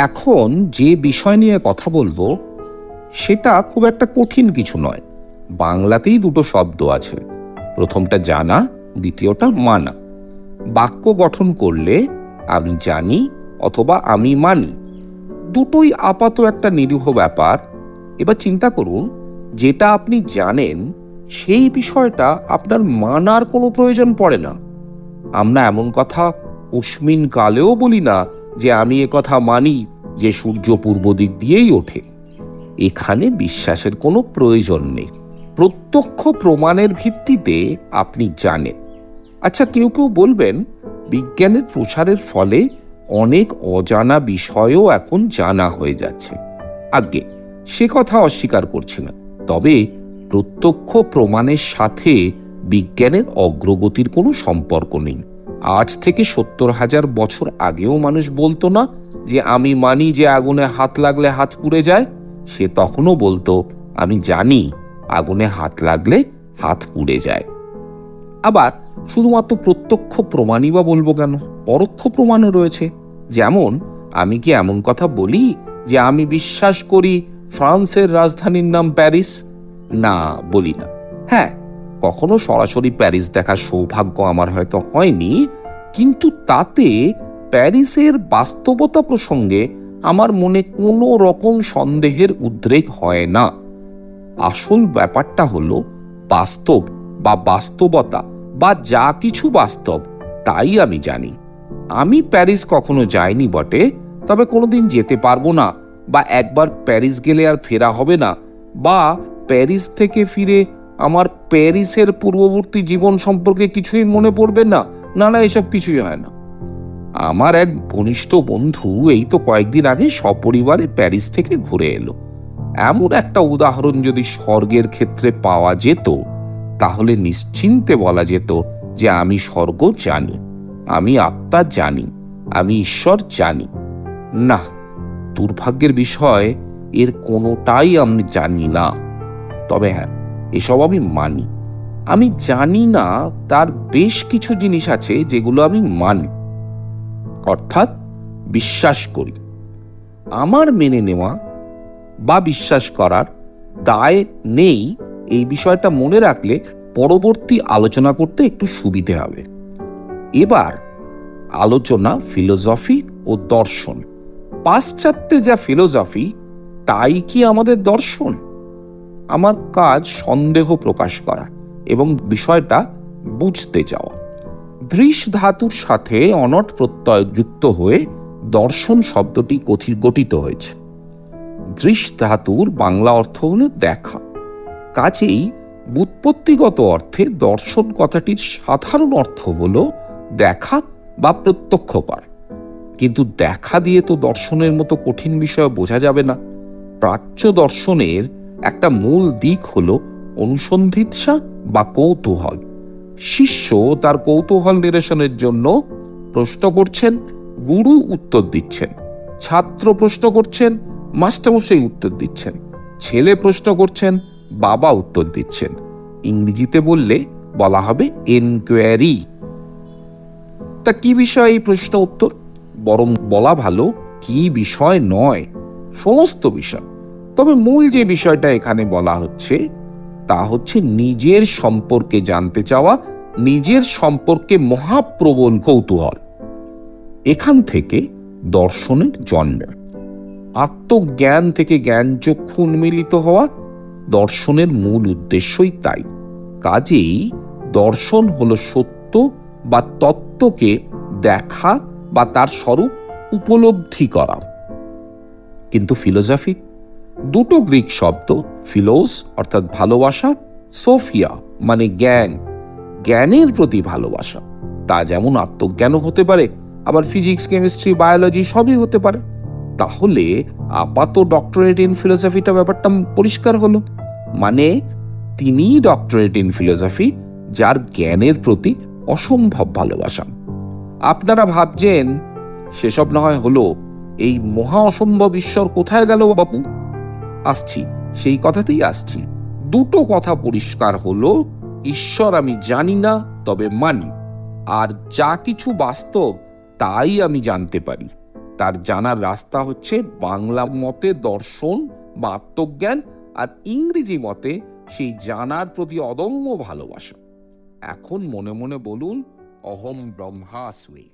এখন যে বিষয় নিয়ে কথা বলব, সেটা খুব একটা কঠিন কিছু নয়। বাংলাতেই দুটো শব্দ আছে। প্রথমটা জানা, দ্বিতীয়টা মানা। বাক্য গঠন করলে আমি জানি অথবা আমি মানি। দুটোই আপাত একটা নিরীহ ব্যাপার। এবার চিন্তা করুন, যেটা আপনি জানেন, সেই বিষয়টা আপনার মানার কোনো প্রয়োজন পড়ে না। আমরা এমন কথা অস্মিন কালেও বলি না যে আমি কথা মানি যে সূর্য পূর্ব দিক দিয়েই ওঠে। এখানে বিশ্বাসের কোনো প্রয়োজন নেই। প্রত্যক্ষ প্রমাণের ভিত্তিতে আপনি জানেন। আচ্ছা কেউ কেউ বলবেন, বিজ্ঞানের প্রসারের ফলে অনেক অজানা বিষয়ও এখন জানা হয়ে যাচ্ছে। আগে সে কথা অস্বীকার করছি না। তবে প্রত্যক্ষ প্রমাণের সাথে বিজ্ঞানের অগ্রগতির কোনো সম্পর্ক নেই। আজ থেকে সত্তর হাজার বছর আগেও মানুষ বলতো না যে আমি মানি যে আগুনে হাত লাগলে হাত পুড়ে যায়। সে তখনও বলতো, আমি জানি আগুনে হাত লাগলে হাত পুড়ে যায়। আবার শুধুমাত্র প্রত্যক্ষ প্রমাণই বা বলব কেন? পরোক্ষ প্রমাণও রয়েছে। যেমন, আমি কি এমন কথা বলি যে আমি বিশ্বাস করি ফ্রান্সের রাজধানীর নাম প্যারিস? না, বলি না। কখনো সরাসরি প্যারিস দেখার সৌভাগ্য আমার হয়তো হয়নি, কিন্তু তাতে প্যারিসের বাস্তবতা প্রসঙ্গে আমার মনে কোনো রকম সন্দেহের উদ্রেক হয় না। আসল ব্যাপারটা হলো, বাস্তব বা বাস্তবতা বা যা কিছু বাস্তব, তাই আমি জানি। আমি প্যারিস কখনো যাইনি বটে, তবে কোনোদিন যেতে পারব না বা একবার প্যারিস গেলে আর ফেরা হবে না বা প্যারিস থেকে ফিরে আমার প্যারিসের পূর্ববর্তী জীবন সম্পর্কে কিছুই মনে পড়বে না না না এসব কিছুই হয় না। আমার এক ঘনিষ্ঠ বন্ধু এই তো কয়েকদিন আগে সপরিবারে প্যারিস থেকে ঘুরে এলো। এমন একটা উদাহরণ যদি স্বর্গের ক্ষেত্রে পাওয়া যেত, তাহলে নিশ্চিন্তে বলা যেত যে আমি স্বর্গ জানি, আমি আত্মা জানি, আমি ঈশ্বর জানি। না, দুর্ভাগ্যের বিষয়, এর কোনোটাই আমি জানি না। তবে হ্যাঁ এসব আমি মানি। আমি জানি না তার বেশ কিছু জিনিস আছে যেগুলো আমি মানি। অর্থাৎ বিশ্বাস করি। আমার মেনে নেওয়া বা বিশ্বাস করার দায় নেই এই বিষয়টা মনে রাখলে পরবর্তী আলোচনা করতে একটু সুবিধে হবে। এবার আলোচনা, ফিলোসফি ও দর্শন। পাশ্চাত্যে যা ফিলোসফি, তাই কি আমাদের দর্শন? আমার কাজ সন্দেহ প্রকাশ করা এবং বিষয়টা বুঝতে চাওয়া। দৃশ ধাতুর সাথে অনট প্রত্যয় যুক্ত হয়ে দর্শন শব্দটি কথি গঠিত হয়েছে। দৃশ ধাতুর বাংলা অর্থ হলো দেখা। কাজেই বুৎপত্তিগত অর্থে দর্শন কথাটির সাধারণ অর্থ হল দেখা বা প্রত্যক্ষ করা। কিন্তু দেখা দিয়ে তো দর্শনের মতো কঠিন বিষয় বোঝা যাবে না। প্রাচ্য দর্শনের একটা মূল দিক হলো অনুসন্ধিৎসা বা কৌতূহল। শিষ্য তার কৌতূহল নিরসনের জন্য প্রশ্ন করছেন, গুরু উত্তর দিচ্ছেন। ছাত্র প্রশ্ন করছেন, মাস্টারমশাই উত্তর দিচ্ছেন। ছেলে প্রশ্ন করছেন, বাবা উত্তর দিচ্ছেন। ইংরেজিতে বললে বলা হবে এনকোয়ারি তা কি বিষয় এই প্রশ্ন উত্তর? বরং বলা ভালো, কি বিষয় নয়? সমস্ত বিষয়। তবে মূল যে বিষয়টা এখানে বলা হচ্ছে, তা হচ্ছে নিজের সম্পর্কে জানতে চাওয়া, নিজের সম্পর্কে মহাপ্রবল কৌতূহল। এখান থেকে দর্শনের জন্ম। আত্মজ্ঞান থেকে জ্ঞান চক্ষু উন্মিলিত হওয়া দর্শনের মূল উদ্দেশ্যই তাই। কাজেই দর্শন হলো সত্য বা তত্ত্বকে দেখা বা তার স্বরূপ উপলব্ধি করা। কিন্তু ফিলোসফি দুটো গ্রিক শব্দ, ফিলোস, অর্থাৎ ভালোবাসা, সোফিয়া মানে জ্ঞান। জ্ঞানের প্রতি ভালোবাসা। তা যেমন আত্মজ্ঞানও হতে পারে, আবার ফিজিক্স, কেমিস্ট্রি, বায়োলজি সবই হতে পারে। তাহলে আপাত ডক্টরেট ইন ফিলোসফিটা ব্যাপারটা পরিষ্কার হলো। মানে তিনি ডক্টরেট ইন ফিলোসফি, যার জ্ঞানের প্রতি অসম্ভব ভালোবাসা। আপনারা ভাবছেন, সেসব না হয় হলো, এই মহা অসম্ভব ঈশ্বর কোথায় গেল বাপু আসছি, সেই কথাতেই আসছি। দুটো কথা পরিষ্কার হলো, ঈশ্বর আমি জানি না, তবে মানি। আর যা কিছু বাস্তব, তাই আমি জানতে পারি। তার জানার রাস্তা হচ্ছে বাংলা মতে দর্শন বা আত্মজ্ঞান আর ইংরেজি মতে সেই জানার প্রতি অদম্য ভালোবাসা। এখন মনে মনে বলুন, অহম ব্রহ্মাস্মি।